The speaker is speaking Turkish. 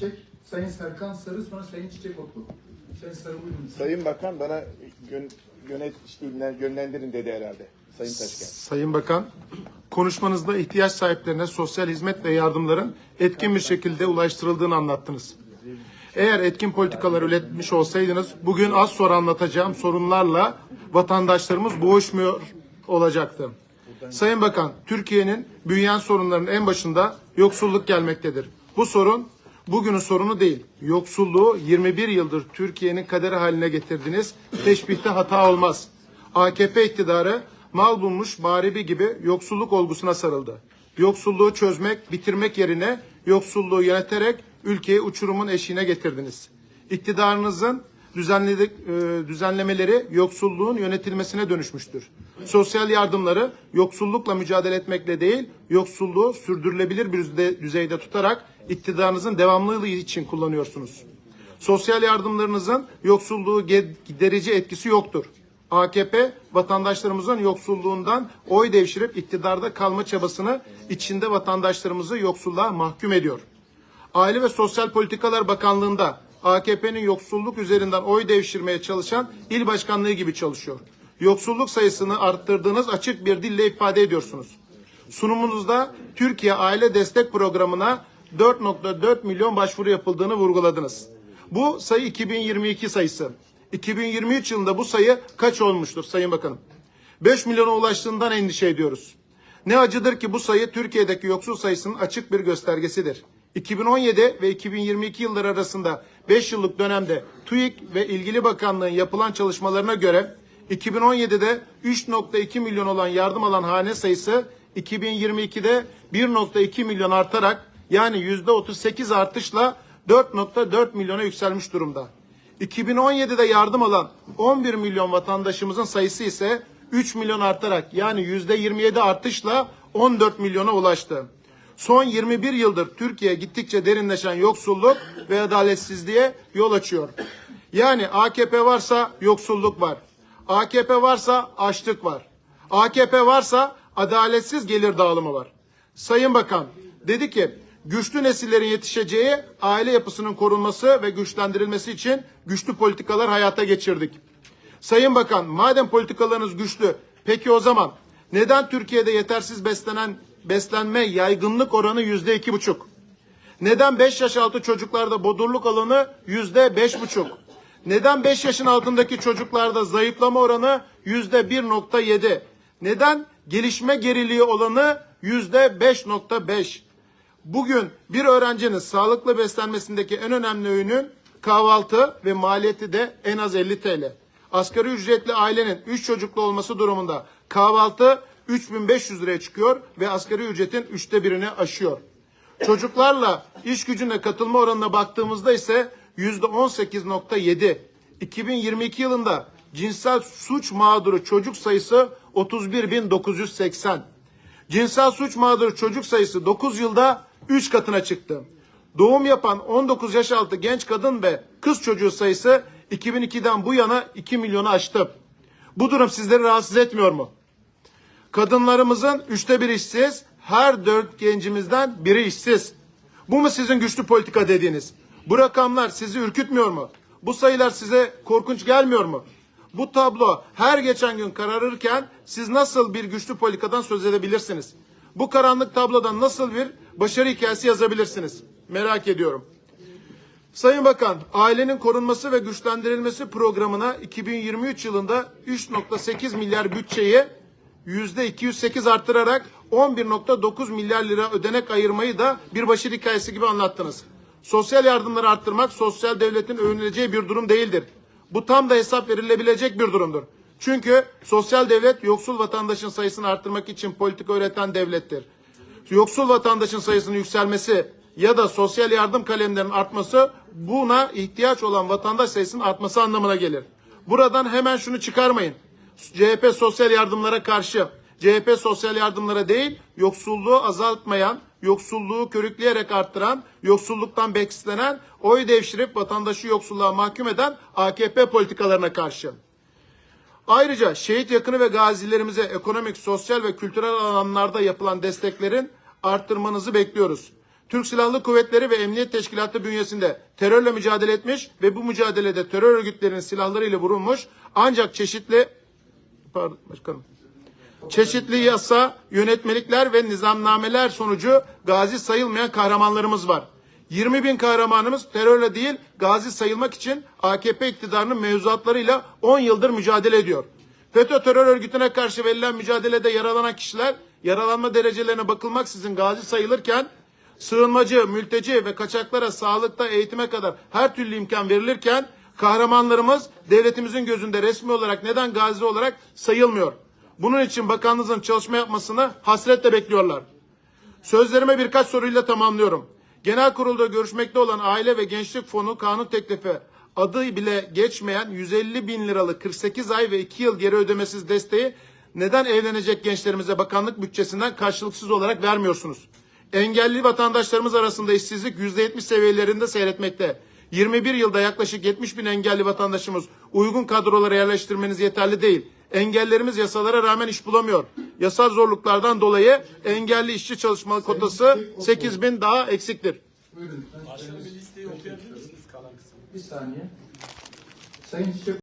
Çiçek, Sayın Serkan Sarı, sonra Sayın Çiçek Otlu. Sayın Sarı buyurun. Sayın Bakan bana yön, yönet, yönlendirin dedi herhalde. Sayın Taşkent. Sayın Bakan, konuşmanızda ihtiyaç sahiplerine sosyal hizmet ve yardımların etkin bir şekilde ulaştırıldığını anlattınız. Eğer etkin politikalar üretmiş olsaydınız bugün az sonra anlatacağım sorunlarla vatandaşlarımız boğuşmuyor olacaktı. Sayın Bakan, Türkiye'nin büyüyen sorunlarının en başında yoksulluk gelmektedir. Bu sorun bugünün sorunu değil. Yoksulluğu 21 yıldır Türkiye'nin kaderi haline getirdiniz. Teşbihte hata olmaz. AKP iktidarı mal bulmuş mağribi gibi yoksulluk olgusuna sarıldı. Yoksulluğu çözmek, bitirmek yerine yoksulluğu yöneterek ülkeyi uçurumun eşiğine getirdiniz. İktidarınızın düzenledik, e, düzenlemeleri yoksulluğun yönetilmesine dönüşmüştür. Sosyal yardımları yoksullukla mücadele etmekle değil, yoksulluğu sürdürülebilir bir düzeyde- tutarak iktidarınızın devamlılığı için kullanıyorsunuz. Sosyal yardımlarınızın yoksulluğu giderici etkisi yoktur. AKP vatandaşlarımızın yoksulluğundan oy devşirip iktidarda kalma çabasını içinde vatandaşlarımızı yoksulluğa mahkum ediyor. Aile ve Sosyal Politikalar Bakanlığı'nda AKP'nin yoksulluk üzerinden oy devşirmeye çalışan il başkanlığı gibi çalışıyor. Yoksulluk sayısını arttırdığınız açık bir dille ifade ediyorsunuz. Sunumunuzda Türkiye Aile Destek Programı'na 4.4 milyon başvuru yapıldığını vurguladınız. Bu sayı 2022 sayısı. 2023 yılında bu sayı kaç olmuştur Sayın Bakanım? 5 milyona ulaştığından endişe ediyoruz. Ne acıdır ki bu sayı Türkiye'deki yoksul sayısının açık bir göstergesidir. 2017 ve 2022 yılları arasında 5 yıllık dönemde TÜİK ve ilgili bakanlığın yapılan çalışmalarına göre 2017'de 3.2 milyon olan yardım alan hane sayısı 2022'de 1.2 milyon artarak yani %38 artışla 4.4 milyona yükselmiş durumda. 2017'de yardım alan 11 milyon vatandaşımızın sayısı ise 3 milyon artarak yani %27 artışla 14 milyona ulaştı. Son 21 yıldır Türkiye gittikçe derinleşen yoksulluk ve adaletsizliğe yol açıyor. Yani AKP varsa yoksulluk var. AKP varsa açlık var. AKP varsa adaletsiz gelir dağılımı var. Sayın Bakan dedi ki güçlü nesillerin yetişeceği aile yapısının korunması ve güçlendirilmesi için güçlü politikalar hayata geçirdik. Sayın Bakan madem politikalarınız güçlü peki o zaman neden Türkiye'de yetersiz beslenen beslenme yaygınlık oranı yüzde iki buçuk? Neden 5 yaş altı çocuklarda bodurluk alanı yüzde beş buçuk? Neden 5 yaşın altındaki çocuklarda zayıflama oranı yüzde bir nokta yedi? Neden gelişme geriliği olanı yüzde beş nokta beş? Bugün bir öğrencinin sağlıklı beslenmesindeki en önemli öğünün kahvaltı ve maliyeti de en az 50 TL. Asgari ücretli ailenin 3 çocuklu olması durumunda kahvaltı 3500 liraya çıkıyor ve asgari ücretin üçte birini aşıyor. Çocuklarla iş gücüne katılma oranına baktığımızda ise yüzde 18.7. 2022 yılında cinsel suç mağduru çocuk sayısı 31.980. Cinsel suç mağduru çocuk sayısı 9 yılda 3 katına çıktı. Doğum yapan 19 yaş altı genç kadın ve kız çocuğu sayısı 2002'den bu yana 2 milyonu aştı. Bu durum sizleri rahatsız etmiyor mu? Kadınlarımızın üçte bir işsiz, her dört gencimizden biri işsiz. Bu mu sizin güçlü politika dediğiniz? Bu rakamlar sizi ürkütmüyor mu? Bu sayılar size korkunç gelmiyor mu? Bu tablo her geçen gün kararırken siz nasıl bir güçlü politikadan söz edebilirsiniz? Bu karanlık tablodan nasıl bir başarı hikayesi yazabilirsiniz? Merak ediyorum. Sayın Bakan, ailenin korunması ve güçlendirilmesi programına 2023 yılında 3.8 milyar bütçeyi %208 arttırarak 11.9 milyar lira ödenek ayırmayı da bir başarı hikayesi gibi anlattınız. Sosyal yardımları arttırmak sosyal devletin övünüleceği bir durum değildir. Bu tam da hesap verilebilecek bir durumdur. Çünkü sosyal devlet yoksul vatandaşın sayısını arttırmak için politika üreten devlettir. Yoksul vatandaşın sayısının yükselmesi ya da sosyal yardım kalemlerinin artması buna ihtiyaç olan vatandaş sayısının artması anlamına gelir. Buradan hemen şunu çıkarmayın. CHP sosyal yardımlara karşı, CHP sosyal yardımlara değil, yoksulluğu azaltmayan, yoksulluğu körükleyerek arttıran, yoksulluktan beslenen, oy devşirip vatandaşı yoksulluğa mahkum eden AKP politikalarına karşı. Ayrıca şehit yakını ve gazilerimize ekonomik, sosyal ve kültürel alanlarda yapılan desteklerin arttırmanızı bekliyoruz. Türk Silahlı Kuvvetleri ve Emniyet Teşkilatı bünyesinde terörle mücadele etmiş ve bu mücadelede terör örgütlerinin silahlarıyla vurulmuş ancak çeşitli pardon başkanım çeşitli yasa, yönetmelikler ve nizamnameler sonucu gazi sayılmayan kahramanlarımız var. 20 bin kahramanımız terörle değil gazi sayılmak için AKP iktidarının mevzuatlarıyla 10 yıldır mücadele ediyor. FETÖ terör örgütüne karşı verilen mücadelede yaralanan kişiler yaralanma derecelerine bakılmaksızın gazi sayılırken sığınmacı, mülteci ve kaçaklara sağlıkta eğitime kadar her türlü imkan verilirken kahramanlarımız devletimizin gözünde resmi olarak neden gazi olarak sayılmıyor? Bunun için bakanlığınızın çalışma yapmasını hasretle bekliyorlar. Sözlerime birkaç soruyla tamamlıyorum. Genel kurulda görüşmekte olan Aile ve Gençlik Fonu kanun teklifi adı bile geçmeyen 150 bin liralık 48 ay ve 2 yıl geri ödemesiz desteği neden evlenecek gençlerimize bakanlık bütçesinden karşılıksız olarak vermiyorsunuz? Engelli vatandaşlarımız arasında işsizlik %70 seviyelerinde seyretmekte. 21 yılda yaklaşık 70 bin engelli vatandaşımız uygun kadrolara yerleştirmeniz yeterli değil. Engellerimiz yasalara rağmen iş bulamıyor. Yasal zorluklardan dolayı engelli işçi çalışma kotası 8 bin daha eksiktir. Buyurun. Başkanım bir listeyi okuyabilir misiniz kalan kısmı? Bir saniye. Sayın Çiçek